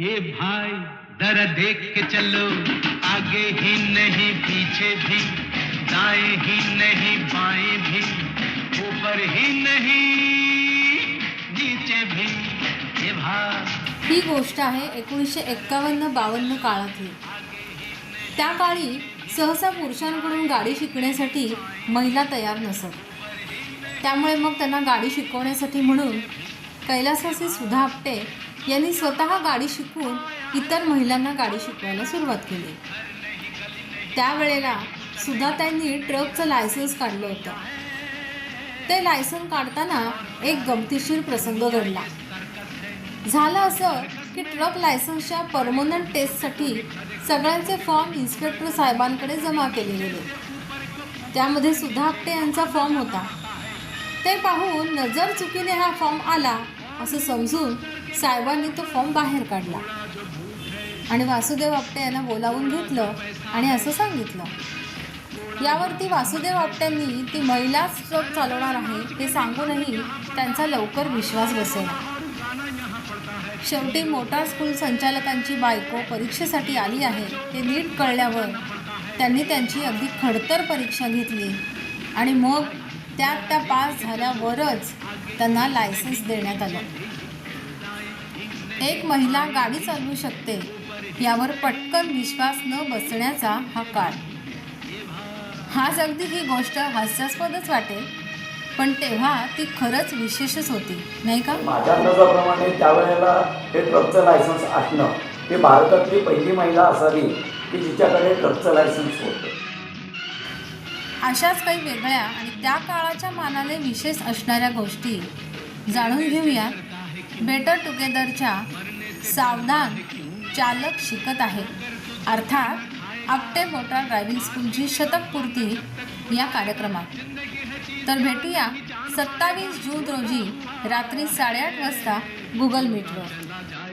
ये भाई दर देख के चलो। आगे ही नहीं पीछे भी। दाएं ही नहीं बाएं भी। ऊपर ही नहीं नीचे भी। ये भाई। ही गोष्ट आहे एकोणीसशे एक्कावन्न बावन्न काळातली. त्या काळी सहसा पुरुषांकडून गाडी शिकण्यासाठी महिला तयार नसत. त्यामुळे मग त्यांना गाडी शिकवण्यासाठी म्हणून कैलासवासी सुधा आपटे यांनी स्वतः गाडी शिकून इतर महिलांना गाडी शिकवायला सुरुवात केली. त्यावेळेला सुद्धा त्यांनी ट्रकचं लायसन्स काढलं होतं. ते लायसन काढताना एक गमतीशीर प्रसंग घडला. झालं असं की ट्रक लायसन्सच्या परमनंट टेस्टसाठी सगळ्यांचे फॉर्म इन्स्पेक्टर साहेबांकडे जमा केले गेले. त्यामध्ये सुधा आपटे यांचा फॉर्म होता. ते पाहून नजर चुकीने हा फॉर्म आला असं समजून साहेबांनी तो फॉर्म बाहेर काढला. आणि वासुदेव आपटे यांना बोलावून घेतलं आणि असं सांगितलं. यावरती वासुदेव आपट्यांनी ती महिलाच ट्रक चालवणार आहे हे सांगूनही त्यांचा लवकर विश्वास बसेल शेवटी मोटार स्कूल संचालकांची बायको परीक्षेसाठी आली आहे हे नीट कळल्यावर त्यांनी त्यांची अगदी खडतर परीक्षा घेतली आणि मग त्यात त्या पास झाल्यावरच त्यांना लायसन्स देण्यात आलं. एक महिला गाडी चालवू शकते यावर पटकन विश्वास न बसण्याचा हा काळ. हाच अगदी ही गोष्ट हास्यास्पदच वाटेल पण तेव्हा ती खरंच विशेषच होती नाही का? माझ्या अंदाजाप्रमाणे त्यावेळेला हे ट्रकचं लायसन्स असणं ही भारतातली पहिली महिला असावी की जिच्याकडे ट्रकचं लायसन्स होतं. अशाच काही वेगळ्या आणि त्या काळाच्या मानाने विशेष असणाऱ्या गोष्टी जाणून घेऊया. बेटर टुगेदरच्या सावधान चालक शिकत आहे. अर्थात आपटे मोटार ड्रायव्हिंग स्कूलची शतकपूर्ती या कार्यक्रमात. तर भेटूया सत्तावीस जून रोजी रात्री साडेआठ वाजता गुगल मीटवर